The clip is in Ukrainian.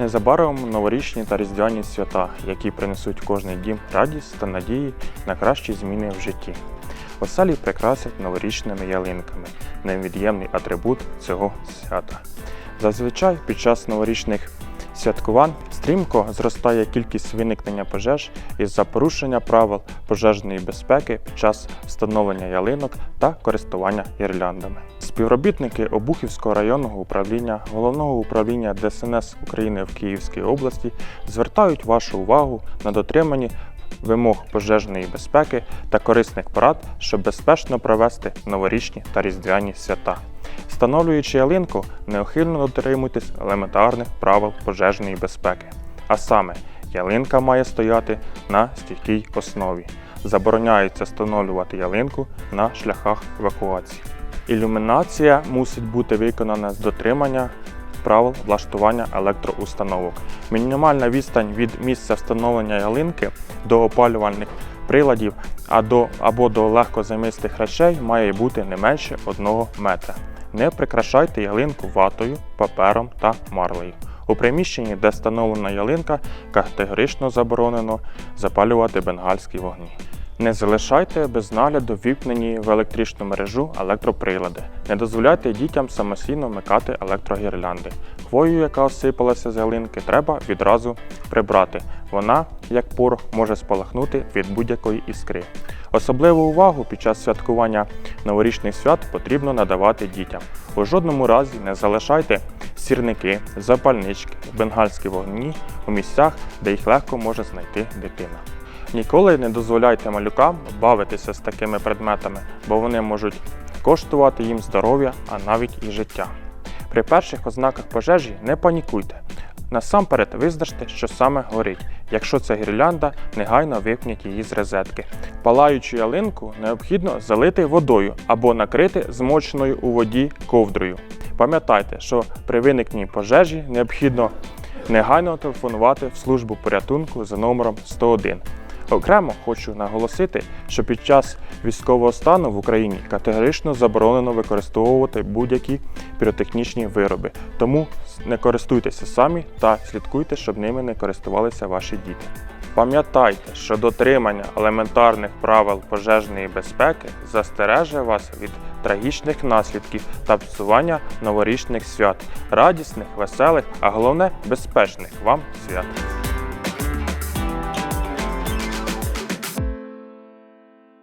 Незабаром новорічні та різдвяні свята, які принесуть кожний дім радість та надії на кращі зміни в житті. Оселі прикрасять новорічними ялинками, невід'ємний атрибут цього свята. Зазвичай під час новорічних святкувань стрімко зростає кількість виникнення пожеж із-за порушення правил пожежної безпеки під час встановлення ялинок та користування гірляндами. Співробітники Обухівського районного управління Головного управління ДСНС України в Київській області звертають вашу увагу на дотримання вимог пожежної безпеки та корисних порад, щоб безпечно провести новорічні та різдвяні свята. Встановлюючи ялинку, неухильно дотримуйтесь елементарних правил пожежної безпеки. А саме, ялинка має стояти на стійкій основі. Забороняється встановлювати ялинку на шляхах евакуації. Ілюмінація мусить бути виконана з дотримання правил влаштування електроустановок. Мінімальна відстань від місця встановлення ялинки до опалювальних приладів або до легкозамистих речей має бути не менше 1 метра. Не прикрашайте ялинку ватою, папером та марлею. У приміщенні, де встановлена ялинка, категорично заборонено запалювати бенгальські вогні. Не залишайте без нагляду ввімкнені в електричну мережу електроприлади. Не дозволяйте дітям самостійно вмикати електрогірлянди. Хвою, яка осипалася з ялинки, треба відразу прибрати. Вона, як порох, може спалахнути від будь-якої іскри. Особливу увагу під час святкування новорічних свят потрібно надавати дітям. У жодному разі не залишайте сірники, запальнички, бенгальські вогні у місцях, де їх легко може знайти дитина. Ніколи не дозволяйте малюкам бавитися з такими предметами, бо вони можуть коштувати їм здоров'я, а навіть і життя. При перших ознаках пожежі не панікуйте. Насамперед визначте, що саме горить. Якщо це гірлянда, негайно випніть її з розетки. Палаючу ялинку необхідно залити водою або накрити змоченою у воді ковдрою. Пам'ятайте, що при виникненні пожежі необхідно негайно телефонувати в службу порятунку за номером 101. Окремо хочу наголосити, що під час військового стану в Україні категорично заборонено використовувати будь-які піротехнічні вироби, тому не користуйтеся самі та слідкуйте, щоб ними не користувалися ваші діти. Пам'ятайте, що дотримання елементарних правил пожежної безпеки застереже вас від трагічних наслідків та псування новорічних свят, радісних, веселих, а головне безпечних вам свят.